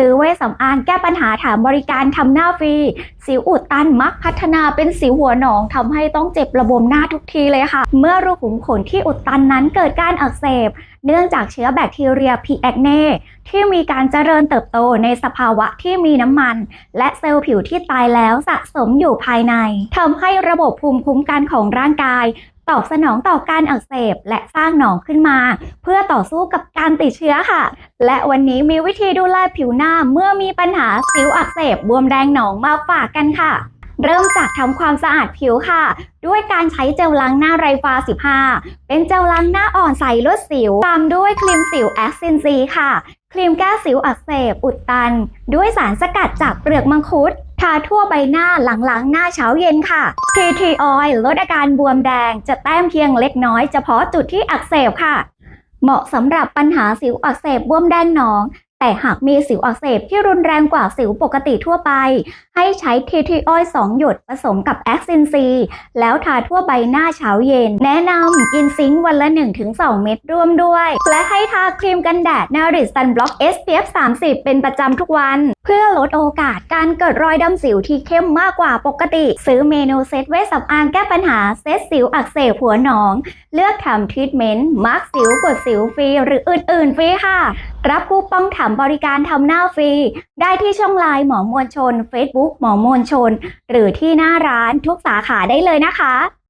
ซื้อเวชสำอางแก้ปัญหาถามบริการทำหน้าฟรี สิวอุดตันมักพัฒนาเป็นสิวหัวหนองทำให้ต้องเจ็บระบมหน้าทุกทีเลยค่ะ เมื่อรูขุมขนที่อุดตันนั้นเกิดการอักเสบ เนื่องจากเชื้อแบคทีเรียพีแอคเน่ที่มีการเจริญเติบโตในสภาวะที่มีน้ำมัน และเซลล์ผิวที่ตายแล้วสะสมอยู่ภายในทำให้ระบบภูมิคุ้มกันของร่างกายตอบสนองต่อการอักเสบและสร้างหนองขึ้นมา เพื่อต่อสู้กับการติดเชื้อค่ะ และวันนี้มีวิธีดูแลผิวหน้าเมื่อมีปัญหาสิวอักเสบบวมแดงหนองมาฝากกันค่ะ เริ่มจากทำความสะอาดผิวค่ะ ด้วยการใช้เจลล้างหน้าไรฟ้า 15 เป็นเจลล้างหน้าอ่อนใสลดสิว ตามด้วยครีมสิวแอคซินซีค่ะ ครีมแก้สิวอักเสบอุดตัน ด้วยสารสกัดจากเปลือกมังคุดทาทั่วใบหน้าหลังล้างหน้าเช้าเย็นค่ะ PT Oil ลดอาการบวมแดง จะแต้มเพียงเล็กน้อยเฉพาะจุดที่อักเสบค่ะ เหมาะสำหรับปัญหาสิวอักเสบบวมแดงหนอง แต่หากมีสิวอักเสบที่รุนแรงกว่าสิวปกติทั่วไป ให้ใช้ TT Oil 2หยดผสมกับแอคซินซี แล้วทาทั่วใบหน้าเช้าเย็น แนะนำกินซิงค์วันละ 1-2 เม็ดร่วมด้วย และให้ทาครีมกันแดด n a r i s Sun Block SPF 30 เป็นประจำทุกวัน เพื่อลดโอกาสการเกิดรอยดำสิวที่เข้มมากกว่าปกติ ซื้อเมนูเซตเวชสำอางแก้ปัญหาเซตสิวอักเสบหัวหนอง เลือกทำทรีทเมนต์มาร์กสิวกดสิวฟรีหรืออื่นๆฟรีค่ะ รับคูปองถามบริการทำหน้าฟรี ได้ที่ช่องไลน์หมอมวลชน Facebook หมอมวลชน หรือที่หน้าร้านทุกสาขาได้เลยนะคะ